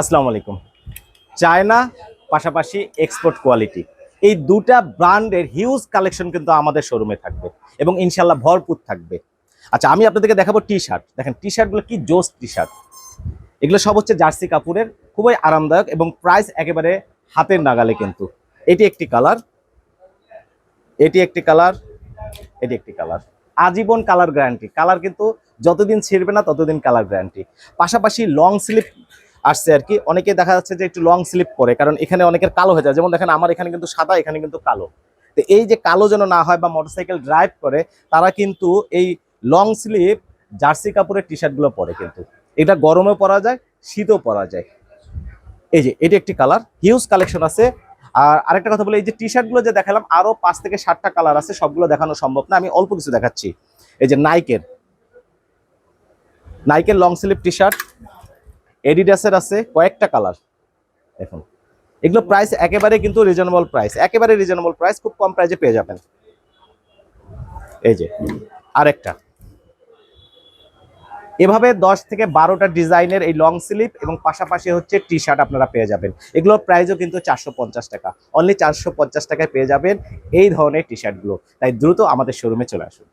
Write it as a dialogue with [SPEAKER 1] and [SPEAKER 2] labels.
[SPEAKER 1] আসসালামু আলাইকুম। চায়না পাশাপাশি এক্সপোর্ট কোয়ালিটি এই দুটা ব্র্যান্ডের হিউজ কালেকশন কিন্তু আমাদের শোরুমে থাকবে এবং ইনশাল্লাহ ভরপুর থাকবে। আচ্ছা আমি আপনাদেরকে দেখাবো টি শার্ট দেখেন টি শার্টগুলো কি জোস টি শার্ট এগুলো সব হচ্ছে জার্সি কাপড়ের, খুবই আরামদায়ক এবং প্রাইস একেবারে হাতের নাগালে কিন্তু। এটি একটি কালার এটি একটি কালার এটি একটি কালার আজীবন কালার গ্যারান্টি কালার কিন্তু যতদিন ছিঁড়বে না, ততদিন কালার গ্যারান্টি পাশাপাশি লং স্লিপ আসছে আর কি। অনেকে দেখা যাচ্ছে যে একটু লং স্লিপ করে কারণ এখানে অনেকের কালো হয়ে যায়। যেমন দেখেন, আমার এখানে কিন্তু সাদা, এখানে কিন্তু কালো। তো এই যে কালো যেন না হয় বা মোটরসাইকেল ড্রাইভ করে, তারা কিন্তু এই লং স্লিপ জার্সি কাপড়ের টি শার্টগুলো পরে কিন্তু। এটা গরমে পরা যায়, শীতও পরা যায়। এই যে, এটি একটি কালার হিউজ কালেকশন আছে। আর আরেকটা কথা বলি, এই যে টি শার্টগুলো যে দেখালাম, আরও পাঁচ থেকে সাতটা কালার আছে, সবগুলো দেখানো সম্ভব না। আমি অল্প কিছু দেখাচ্ছি। এই যে নাইকের নাইকের লং স্লিভ টি শার্ট এডিডাসের আছে কয়েকটা কালার এখন। এগুলো প্রাইস একেবারে কিন্তু রিজনেবল প্রাইস একেবারে রিজনেবল প্রাইস খুব কম প্রাইসে পেয়ে যাবেন। এই যে, আরেকটা। এভাবে দশ থেকে বারোটা ডিজাইনের এই লং স্লিভ এবং পাশাপাশি হচ্ছে টি শার্ট আপনারা পেয়ে যাবেন। এগুলোর প্রাইসও কিন্তু চারশো পঞ্চাশ টাকা। অনলি চারশো পঞ্চাশ টাকায় পেয়ে যাবেন এই ধরনের টি শার্টগুলো তাই দ্রুত আমাদের শোরুমে চলে আসুন।